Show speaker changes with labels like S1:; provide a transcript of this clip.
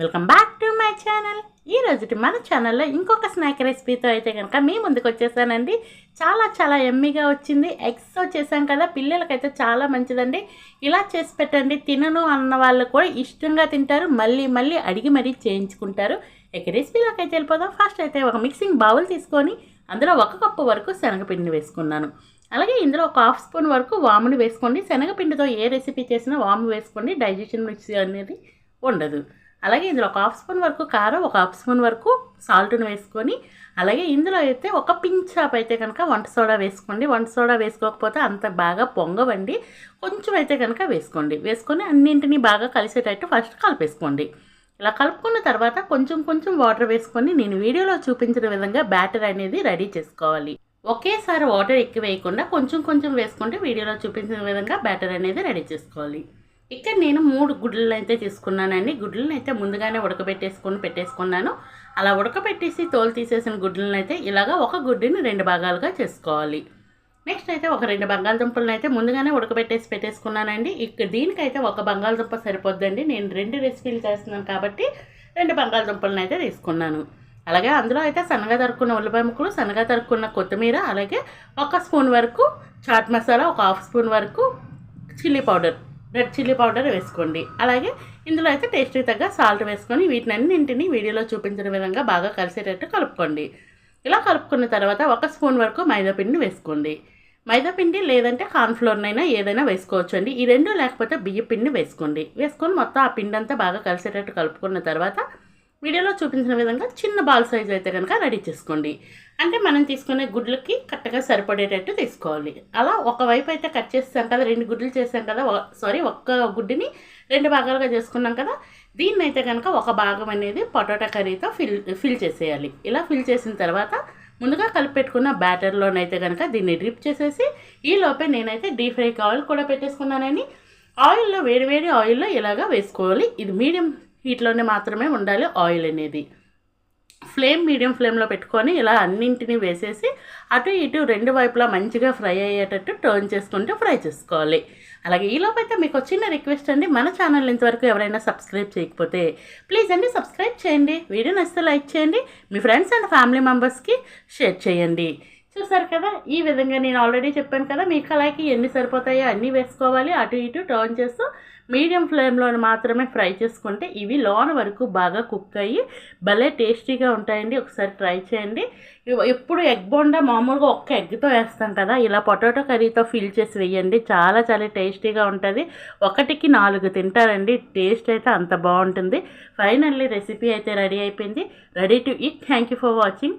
S1: Welcome back to my channel ఈ రోజుటి మన ఛానల్లో ఇంకొక స్నాక్ రెసిపీతో అయితే కనుక మీ ముందుకు వచ్చేసానండి. చాలా చాలా ఎమ్మీగా వచ్చింది. ఎగ్స్తో చేశాం కదా పిల్లలకైతే చాలా మంచిదండి. ఇలా చేసి పెట్టండి. తినను అన్న వాళ్ళు కూడా ఇష్టంగా తింటారు. మళ్ళీ మళ్ళీ అడిగి మరీ చేయించుకుంటారు. ఎగ్ రెసిపీలోకి అయితే వెళ్ళిపోదాం. ఫస్ట్ అయితే ఒక మిక్సింగ్ బౌల్ తీసుకొని అందులో ఒక కప్పు వరకు శనగపిండి వేసుకున్నాను. అలాగే ఇందులో ఒక హాఫ్ స్పూన్ వరకు వాముని వేసుకోండి. శనగపిండితో ఏ రెసిపీ చేసినా వాము వేసుకోండి. డైజెషన్ మిక్సీ అనేది ఉండదు. అలాగే ఇందులో ఒక హాఫ్ స్పూన్ వరకు కారం ఒక హాఫ్ స్పూన్ వరకు సాల్ట్ను వేసుకొని అలాగే ఇందులో అయితే ఒక పించ్ అయితే కనుక వంట సోడా వేసుకోండి. వంట సోడా వేసుకోకపోతే అంత బాగా పొంగవండి. కొంచెం అయితే కనుక వేసుకోండి. వేసుకొని అన్నింటినీ బాగా కలిసేటట్టు ఫస్ట్ కలిపేసుకోండి. ఇలా కలుపుకున్న తర్వాత కొంచెం కొంచెం వాటర్ వేసుకొని నేను వీడియోలో చూపించిన విధంగా బ్యాటర్ అనేది రెడీ చేసుకోవాలి. ఒకేసారి వాటర్ ఎక్కువ వేయకుండా కొంచెం కొంచెం వేసుకుంటే వీడియోలో చూపించిన విధంగా బ్యాటర్ అనేది రెడీ చేసుకోవాలి. ఇక్కడ నేను మూడు గుడ్లను అయితే తీసుకున్నానండి. గుడ్లను అయితే ముందుగానే ఉడకబెట్టేసుకొని పెట్టేసుకున్నాను. అలా ఉడకబెట్టేసి తోలు తీసేసిన గుడ్లను అయితే ఇలాగా ఒక గుడ్డుని రెండు భాగాలుగా చేసుకోవాలి. నెక్స్ట్ అయితే ఒక రెండు బంగాళదుంపలను అయితే ముందుగానే ఉడకబెట్టేసి పెట్టేసుకున్నానండి. ఇక్కడ దీనికైతే ఒక బంగాళదుంప సరిపోద్దండి. నేను రెండు రెసిపీలు చేస్తున్నాను కాబట్టి రెండు బంగాళదుంపలను అయితే తీసుకున్నాను. అలాగే అందులో అయితే సన్నగా తరుక్కున్న ఉల్లిపాయ ముక్కలు సన్నగా తరుక్కున్న కొత్తిమీర అలాగే ఒక స్పూన్ వరకు చాట్ మసాలా ఒక హాఫ్ స్పూన్ వరకు chilli powder. Red chilli powder వేసుకోండి. అలాగే ఇందులో అయితే టేస్ట్కి తగ్గ సాల్ట్ వేసుకొని వీటినన్నింటినీ వీడియోలో చూపించిన విధంగా బాగా కలిసేటట్టు కలుపుకోండి. ఇలా కలుపుకున్న తర్వాత ఒక స్పూన్ వరకు మైదాపిండిని వేసుకోండి. మైదాపిండి లేదంటే కార్న్ఫ్లోర్నైనా ఏదైనా వేసుకోవచ్చు అండి ఈ రెండు లేకపోతే బియ్య పిండిని వేసుకోండి. వేసుకొని మొత్తం ఆ పిండి అంతా బాగా కలిసేటట్టు కలుపుకున్న తర్వాత వీడియోలో చూపించిన విధంగా చిన్న బాల్ సైజ్ అయితే కనుక రెడీ చేసుకోండి. అంటే మనం తీసుకునే గుడ్లకి కరెక్ట్గా సరిపడేటట్టు తీసుకోవాలి. అలా ఒకవైపు అయితే కట్ చేస్తాం కదా రెండు గుడ్లు చేసాం కదా సారీ ఒక్క గుడ్డిని రెండు భాగాలుగా చేసుకున్నాం కదా దీన్ని అయితే కనుక ఒక భాగం అనేది పొటాటో కర్రీతో ఫిల్ ఫిల్ చేసేయాలి. ఇలా ఫిల్ చేసిన తర్వాత ముందుగా కలిపెట్టుకున్న బ్యాటర్లోనైతే కనుక దీన్ని డ్రిప్ చేసేసి ఈ లోపే నేనైతే డీప్ ఫ్రైకి ఆయిల్ కూడా పెట్టేసుకున్నానని ఆయిల్లో వేడివేడి ఆయిల్లో ఇలాగా వేసుకోవాలి. ఇది మీడియం హీట్లోనే మాత్రమే ఉండాలి ఆయిల్ అనేది. ఫ్లేమ్ మీడియం ఫ్లేమ్లో పెట్టుకొని ఇలా అన్నింటినీ వేసేసి అటు ఇటు రెండు వైపులా మంచిగా ఫ్రై అయ్యేటట్టు టర్న్ చేసుకుంటూ ఫ్రై చేసుకోవాలి. అలాగే ఈలోపైతే మీకు చిన్న రిక్వెస్ట్ అండి. మన ఛానల్ ఇంతవరకు ఎవరైనా సబ్స్క్రైబ్ చేయకపోతే ప్లీజ్ అండి సబ్స్క్రైబ్ చేయండి. వీడియో నచ్చితే లైక్ చేయండి. మీ ఫ్రెండ్స్ అండ్ ఫ్యామిలీ మెంబర్స్కి షేర్ చేయండి. చూసారు కదా? ఈ విధంగా నేను ఆల్రెడీ చెప్పాను కదా మీ కళాయికి ఎన్ని సరిపోతాయో అన్నీ వేసుకోవాలి. అటు ఇటు టర్న్ చేస్తూ మీడియం ఫ్లేమ్లో మాత్రమే ఫ్రై చేసుకుంటే ఇవి లోన వరకు బాగా కుక్ అయ్యి భలే టేస్టీగా ఉంటాయండి. ఒకసారి ట్రై చేయండి. ఎప్పుడు ఎగ్ బొండా మామూలుగా ఒక్క ఎగ్తో వేస్తాం కదా ఇలా పొటాటో కర్రీతో ఫిల్ చేసి వేయండి. చాలా చాలా టేస్టీగా ఉంటుంది. ఒకటికి నాలుగు తింటారండి. టేస్ట్ అయితే అంత బాగుంటుంది. ఫైనల్లీ రెసిపీ అయితే రెడీ అయిపోయింది. Ready to eat thank you for watching